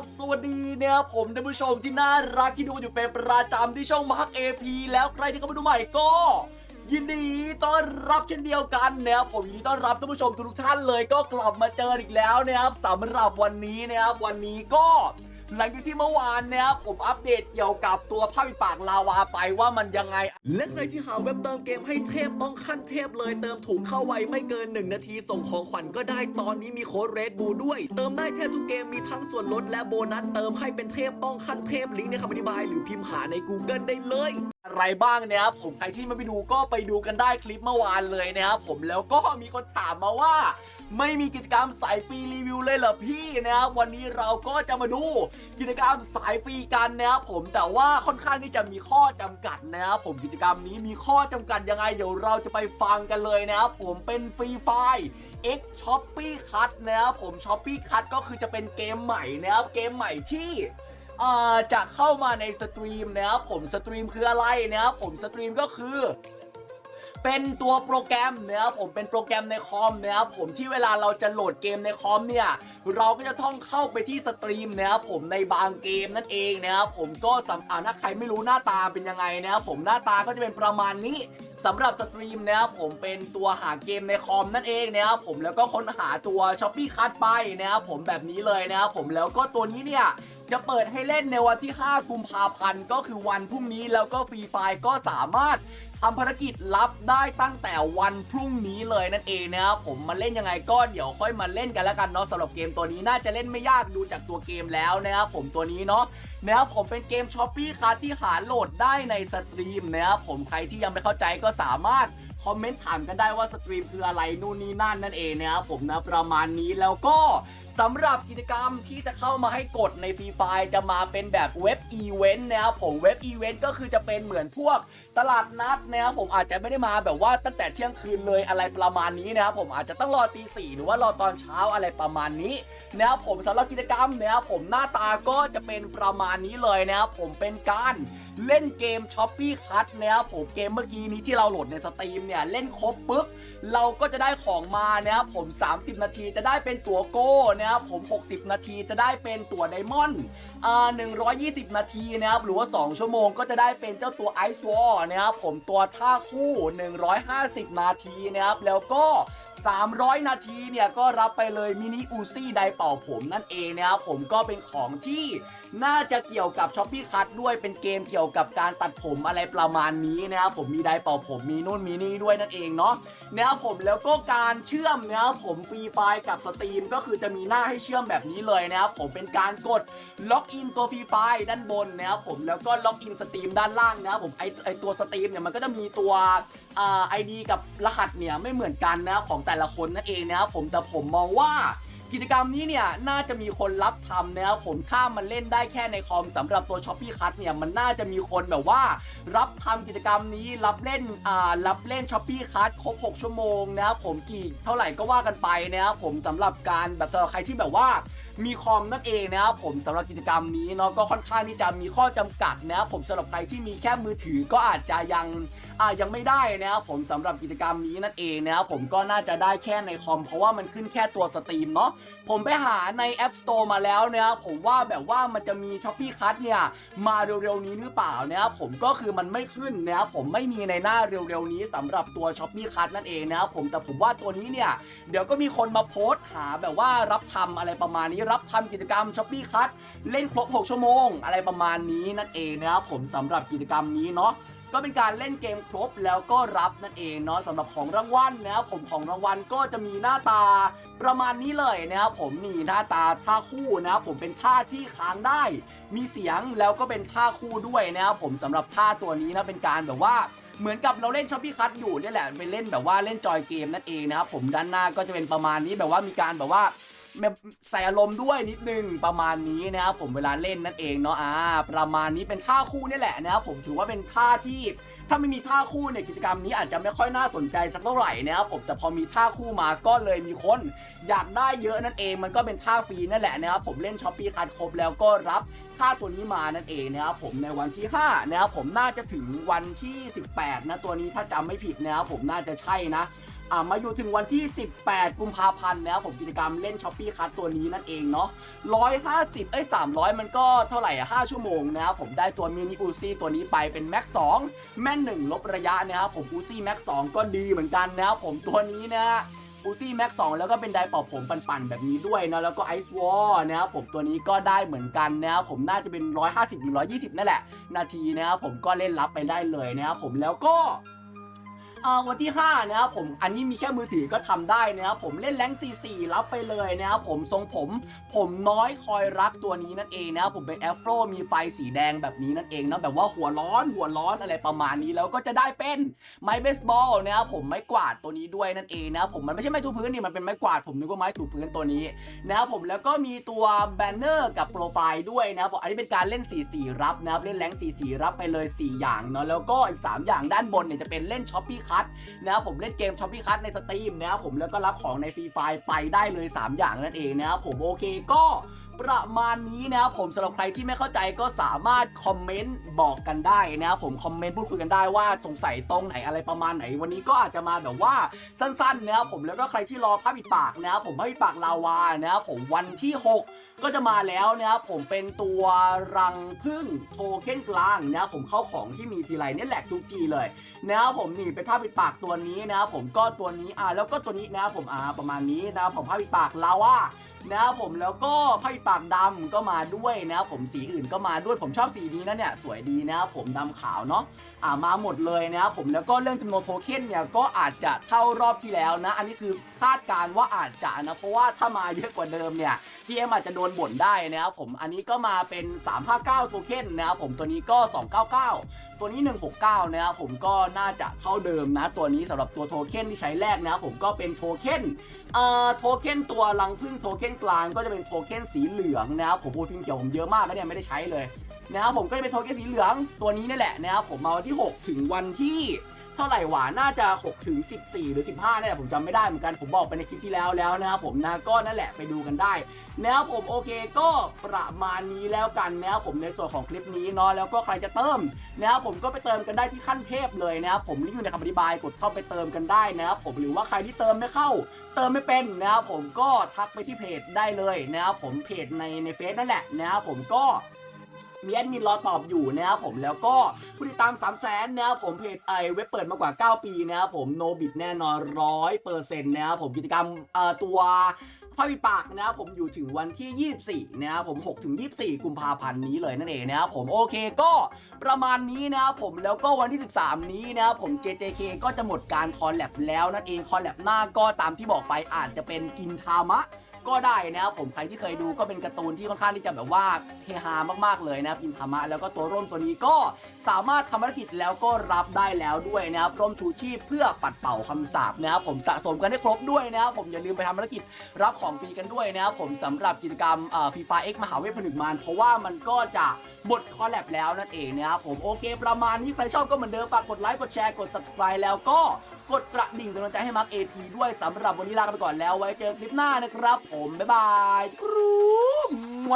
บสวัสดีนะครับผมท่านผู้ชมที่น่ารักที่ดูอยู่เป็นประจำที่ช่องมาร์คเอพีแล้วใครที่เข้ามาดูใหม่ก็ ยินดีต้อนรับเช่นเดียวกันนะครับผมยินดีต้อนรับท่านผู้ชมทุกท่านเลยก็กลับมาเจออีกแล้วนะครับสำหรับวันนี้นะครับวันนี้ก็ หลังจากที่เมื่อวานนะครับผมอัปเดตเกี่ยวกับตัวผ้าปิดปากลาวาไปว่ามันยังไง และใครที่หาเว็บเติมเกมให้เทพต้องขั้นเทพเลยเติมถูกเข้าไวไม่เกิน 1 นาทีส่งของขวัญก็ได้ตอนนี้มีโค้ดเรดบูด้วย เติมได้เทพทุกเกมมีทั้งส่วนลดและโบนัสเติมให้เป็นเทพต้องขั้นเทพลิงก์ในคำอธิบาย หรือพิมพ์หาใน Google ได้เลย อะไรบ้างนะครับผมใครที่ไม่ไปดูก็ไปดูกันได้คลิปเมื่อวานเลยนะครับผมแล้วก็มีคนถามมาว่า ไม่มีกิจกรรมสายฟรีรีวิวเลยเหรอพี่นะครับวันนี้เราก็จะมาดูกิจกรรมสายฟรีกันนะครับผมแต่ว่าค่อนข้างที่จะมีข้อจำกัดนะครับผมกิจกรรมนี้มีข้อจำกัดยังไงเดี๋ยวเราจะไปฟังกันเลยนะครับผมเป็นฟรีไฟล์ X Shopee Cut นะครับผม Shopee Cut ก็คือจะเป็นเกมใหม่นะครับเกมใหม่ที่ เอ่อจะเข้ามาในสตรีมนะครับผมสตรีมคืออะไรนะครับผมสตรีมก็คือเป็นตัวโปรแกรมนะครับผมเป็นโปรแกรมในคอมนะครับผมที่เวลาเราจะโหลดเกมในคอมเนี่ยเราก็จะต้องเข้าไปที่สตรีมนะครับผมในบางเกมนั่นเองนะครับผมก็สำอ่าถ้าใครไม่รู้หน้าตาเป็นยังไงนะครับผมหน้าตาก็จะเป็นประมาณนี้ สำหรับสตรีมนะครับผมเป็นตัวหาเกมในคอมนั่นเองนะครับผมแล้วก็ค้นหาตัว s h o p e e คัดไปนะครับผมแบบนี้เลยนะครับผมแล้วก็ตัวนี้เนี่ยจะเปิดให้เล่นในวันที่ 5 กุมภาพันธ์ก็คือวันพรุ่งนี้แล้วก็ฟรีไฟล์ก็สามารถทำภารกิจลับได้ตั้งแต่วันพรุ่งนี้เลยนั่นเองนะครับผมมาเล่นยังไงก็เดี๋ยวค่อยมาเล่นกันแล้วกันเนาะสำหรับเกมตัวนี้น่าจะเล่นไม่ยากดูจากตัวเกมแล้วนะครับผมตัวนี้เนาะ นะครับผมเป็นเกมช้อปปี้คัที่หาโหลดได้ในสตรีมนะครับผมใครที่ยังไม่เข้าใจก็สามารถคอมเมนต์ถามกันได้ว่าสตรีมคืออะไรนู่นนี่นั่นนั่นเองนะครับผมนะประมาณนี้แล้วก็ สำหรับกิจกรรมที่จะเข้ามาให้กดในฟรีไฟล์จะมาเป็นแบบเว็บอีเวนต์นะครับผมเว็บอีเวนต์ก็คือจะเป็นเหมือนพวกตลาดนัดนะครับผมอาจจะไม่ได้มาแบบว่าตั้งแต่เที่ยงคืนเลยอะไรประมาณนี้นะครับผมอาจจะต้องรอตีสี่หรือว่ารอตอนเช้าอะไรประมาณนี้นะครับผมสำหรับกิจกรรมนะครับผมหน้าตาก็จะเป็นประมาณนี้เลยนะครับผมเป็นการ เล่นเกมช้อปปี้คัทนะครับผมเกมเมื่อกี้นี้ที่เราโหลดในสตรีมเนี่ยเล่นครบปุ๊บเราก็จะได้ของมานะครับผม 30 นาทีจะได้เป็นตั๋วโก้นะครับผม 60 นาทีจะได้เป็นตั๋วไดมอนด์120 นาทีนะครับหรือว่า 2 ชั่วโมงก็จะได้เป็นเจ้าตัวไอซ์วอลนะครับผมตัวท่าคู่ 150 นาทีนะครับแล้วก็ 300 นาทีเนี่ยก็รับไปเลยมินิอูซี่ไดเป่าผมนั่นเองนะครับผมก็เป็นของที่น่าจะเกี่ยวกับช้อปปี้คัทด้วยเป็นเกมเกี่ยวกับการตัดผมอะไรประมาณนี้นะครับผมมีไดเป่าผมมีนู่นมีนี่ด้วยนั่นเองเนาะ นะครับผมแล้วก็การเชื่อมนะครับผมฟรีไฟล์กับสตรีมก็คือจะมีหน้าให้เชื่อมแบบนี้เลยนะครับผมเป็นการกดล็อกอินตัวฟรีไฟล์ด้านบนนะครับผมแล้วก็ล็อกอินสตรีมด้านล่างนะครับผมไอไอตัวสตรีมเนี่ยมันก็จะมีตัวอ่าไอดีกับรหัสเนี่ยไม่เหมือนกันนะครับของแต่ละคนนั่นเองนะครับผมแต่ผมมองว่า กิจกรรมนี้เนี่ยน่าจะมีคนรับทำนะครับผมถ้ามันเล่นได้แค่ในคอมสำหรับตัว s h o p e e คัทเนี่ยมันน่าจะมีคนแบบว่า รับทำกิจกรรมนี้รับเล่นอ่ารับเล่น s h o p e e คัทครบ 6 ชั่วโมงนะครับผมกี่เท่าไหร่ก็ว่ากันไปนะครับผมสำหรับการแบบสำหรับใครที่แบบว่า มีคอมนั่นเองนะครับผมสำหรับกิจกรรมนี้เนาะก็ค่อนข้างที่จะมีข้อจำกัดนะครับผมสำหรับใครที่มีแค่มือถือก็อาจจะยังอ่ายังไม่ได้นะครับผมสำหรับกิจกรรมนี้นั่นเองนะครับผมก็น่าจะได้แค่ในคอม เพราะว่ามันขึ้นแค่ตัวสตรีมเนาะผมไปหาใน App Store มาแล้วนะครับผมว่าแบบว่ามันจะมี s h o p e e คัทเนี่ยมาเร็วๆนี้หรือเปล่านะครับผมก็คือมันไม่ขึ้นนะครับผมไม่มีในหน้าเร็วๆนี้สำหรับตัว s h o p e e คัทนั่นเองนะครับผมแต่ผมว่าตัวนี้เนี่ยเดี๋ยวก็มีคนมาโพสต์หาแบบว่ารับทำอะไรประมาณนี้รับทำกิจกรรมช้อปปี้คัทเล่นครบ 6 ชั่วโมง อะไรประมาณนี้นั่นเองนะครับผมสำหรับกิจกรรมนี้เนาะก็เป็นการเล่นเกมครบแล้วก็รับนั่นเองเนาะสำหรับของรางวัลนะครับผมของรางวัลก็จะมีหน้าตาประมาณนี้เลยนะครับผมนี่หน้าตาท่าคู่นะครับผมเป็นท่าที่ค้างได้ มีเสียงแล้วก็เป็นท่าคู่ด้วยนะครับผมสำหรับท่าตัวนี้นะเป็นการแบบว่าเหมือนกับเราเล่นช้อปปี้คัทอยู่นี่แหละไปเล่นแบบว่าเล่นจอยเกมนั่นเองนะครับผมด้านหน้าก็จะเป็นประมาณนี้แบบว่ามีการแบบว่า แบบใส่อารมณ์ด้วยนิดนึงประมาณนี้นะครับผมเวลาเล่นนั่นเองเนาะอ่าประมาณนี้เป็นท่าคู่นี่แหละนะครับผมถือว่าเป็นท่าที่ถ้าไม่มีท่าคู่เนี่ยกิจกรรมนี้อาจจะไม่ค่อยน่าสนใจสักเท่าไหร่นะครับผมแต่พอมีท่าคู่มาก็เลยมีคนอยากได้เยอะนั่นเอง มันก็เป็นท่าฟรีนั่นแหละนะครับผมเล่นช้อปปี้คัทครบแล้วก็รับท่าตัวนี้มานั่นเองนะครับผมในวันที่5นะครับผมน่าจะถึงวันที่ 18 นะตัวนี้ถ้าจำไม่ผิดนะครับผมน่าจะใช่นะ อ่ามาอยู่ถึงวันที่ 18 กุมภาพันธ์นะครับผมกิจกรรมเล่นช้อปปี้คัทตัวนี้นั่นเองเนาะ150 เอ้ย 300 มันก็เท่าไหร่อะ5ชั่วโมงนะครับผมได้ตัวมินิอูซี่ตัวนี้ไปเป็นแม็ก2แม่น1ลบระยะนะครับผมอูซี่แม็ก2ก็ดีเหมือนกันนะครับผมตัวนี้นะฮะอูซี่แม็ก2แล้วก็เป็นไดร์เป่าผมปั่นๆแบบนี้ด้วยนะแล้วก็ไอซ์วอลนะครับผมตัวนี้ก็ได้เหมือนกันนะครับผมน่าจะเป็น 150หรือ120 นั่นแหละ นาทีนะครับผมก็เล่นรับไปได้เลยนะครับผมแล้วก็ วันที่5นะครับผมอันนี้มีแค่มือถือก็ทำได้นะครับผมเล่นแรง44รับไปเลยนะครับผมทรงผมผมน้อยคอยรักตัวนี้นั่นเองนะครับผมเป็นแอฟโรมีไฟสีแดงแบบนี้นั่นเองนะแบบว่าหัวร้อนหัวร้อนอะไรประมาณนี้แล้วก็จะได้เป็นไม้เบสบอลนะครับผมไม้กวาดตัวนี้ด้วยนั่นเองนะครับผมมันไม่ใช่ไม้ถูพื้นนี่มันเป็นไม้กวาดผมนึกว่าไม้ถูพื้นตัวนี้นะครับผมแล้วก็มีตัวแบนเนอร์กับโปรไฟล์ด้วยนะครับผมอันนี้เป็นการเล่น 44 รับนะครับเล่นแรง44 รับไปเลย 4 อย่างเนาะแล้วก็อีก 3 อย่างด้านบนเนี่ยจะเป็นเล่นช้อปปี้คัทนะครับผมเล่นเกมช้อปปี้คัทในสตรีมนะครับผมแล้วก็รับของในฟรีไฟล์ไปได้เลย 3 อย่างนั่นเองนะครับผมโอเคก็ ประมาณนี้นะครับผมสำหรับใครที่ไม่เข้าใจก็สามารถคอมเมนต์บอกกันได้นะครับผมคอมเมนต์พูดคุยกันได้ว่าสงสัยตรงไหนอะไรประมาณไหนวันนี้ก็อาจจะมาแบบว่าสั้นๆนะครับผมแล้วก็ใครที่รอผ้าปิดปากนะครับผมผ้าปิดปากลาวานะครับผมวันที่ 6 ก็จะมาแล้วนะครับผมเป็นตัวรังพึ่งโทเค็นกลางนะครับผมเข้าของที่มีทีไรเนี่ยแหลกทุกทีเลยนะครับผมนี่เป็นผ้าปิดปากตัวนี้นะครับผมก็ตัวนี้อ่าแล้วก็ตัวนี้นะครับผมอ่าประมาณนี้นะครับผมผ้าปิดปากลาวา นะครับผมแล้วก็ผ้าปิดปากดำก็มาด้วยนะครับผมสีอื่นก็มาด้วยผมชอบสีนี้นะเนี่ยสวยดีนะครับผมดำขาวเนาะอ่ามาหมดเลยนะครับผมแล้วก็เรื่องจำนวนโทเค็นเนี่ยก็อาจจะเท่ารอบที่แล้วนะ อันนี้คือคาดการ์ว่าอาจจะนะเพราะว่าถ้ามาเยอะกว่าเดิมเนี่ย ทีเอ็มอาจจะโดนบ่นได้นะครับผมอันนี้ก็มาเป็น 359 โทเค็นนะครับผมตัวนี้ก็ 299 ตัวนี้ 169 นะครับผมก็น่าจะเท่าเดิมนะ ตัวนี้สำหรับตัวโทเค็นที่ใช้แรกนะครับผมก็เป็นโทเค็นเอ่อโทเค็นตัวรังพึ่งโทเค็นกลางก็จะเป็นโทเค็นสีเหลืองนะครับผมพูดพิมพ์เขียวผมเยอะมากแล้วเนี่ยไม่ได้ใช้เลยนะครับผมก็จะเป็นโทเค็นสีเหลืองตัวนี้นี่แหละนะครับผมมาวันที่ 6 ถึงวันที่ เท่าไหร่หวาน่าจะ6ถึง14 หรือ 15นี่แหละผมจำไม่ได้เหมือนกันผมบอกไปในคลิปที่แล้วแล้วนะครับผมนะก็นั่นแหละไปดูกันได้นะครับผมโอเคก็ประมาณนี้แล้วกันนะครับผมในส่วนของคลิปนี้เนาะแล้วก็ใครจะเติมนะครับผมก็ไปเติมกันได้ที่ขั้นเทพเลยนะครับผมลิงก์อยู่ในคำอธิบายกดเข้าไปเติมกันได้นะครับผมหรือว่าใครที่เติมไม่เข้า เติมไม่เป็นนะครับผมก็ทักไปที่เพจได้เลยนะครับผมเพจในในเฟซนั่นแหละนะครับผมก็ มีแอดมินรอตอบอยู่นะครับผมแล้วก็ผู้ติดตาม 3 0 0แสนนะครับผมเพจไอเว็บเปิดมากกว่า 9 ปีนะครับผมโนบิดแน่นอนร้อยเปอร์เซ็นต์นะครับผมกิจกรรมเอ่อตัว ผ้าปิดปากนะครับผมอยู่ถึงวันที่ 24 นะครับผม 6 ถึง 24 กุมภาพันธ์นี้เลยนั่นเองนะครับผมโอเคก็ประมาณนี้นะครับผมแล้วก็วันที่ 13 นี้นะครับผม JJK ก็จะหมดการคอลแลบแล้วนั่นเองคอลแลบหน้าก็ตามที่บอกไปอาจจะเป็นกินทามะ ก็ได้นะครับผมใครที่เคยดูก็เป็นการ์ตูนที่ค่อนข้างที่จะแบบว่าเฮฮามากๆเลยนะครับอินทามะแล้วก็ตัวร่มตัวนี้ก็ สามารถทำภารกิจแล้วก็รับได้แล้วด้วยนะครับร่มชูชีพเพื่อปัดเป่าคำสาปนะครับผมสะสมกันให้ครบด้วยนะครับผมอย่าลืมไปทำภารกิจรับของฟรีกันด้วยนะครับผมสำหรับกิจกรรมฟีฟาเอ็กมหาเวทผนึกมารเพราะว่ามันก็จะหมดคอลแลบแล้วนั่นเองนะครับผมโอเคประมาณนี้ใครชอบก็เหมือนเดิมฝากกดไลค์กดแชร์กด subscribe แล้วก็กดกระดิ่งเป็นกำลังใจให้มาร์กเอทีด้วยสำหรับวันนี้ลาไปก่อนแล้วไว้เจอคลิปหน้านะครับ ผมบ๊ายบายกรูม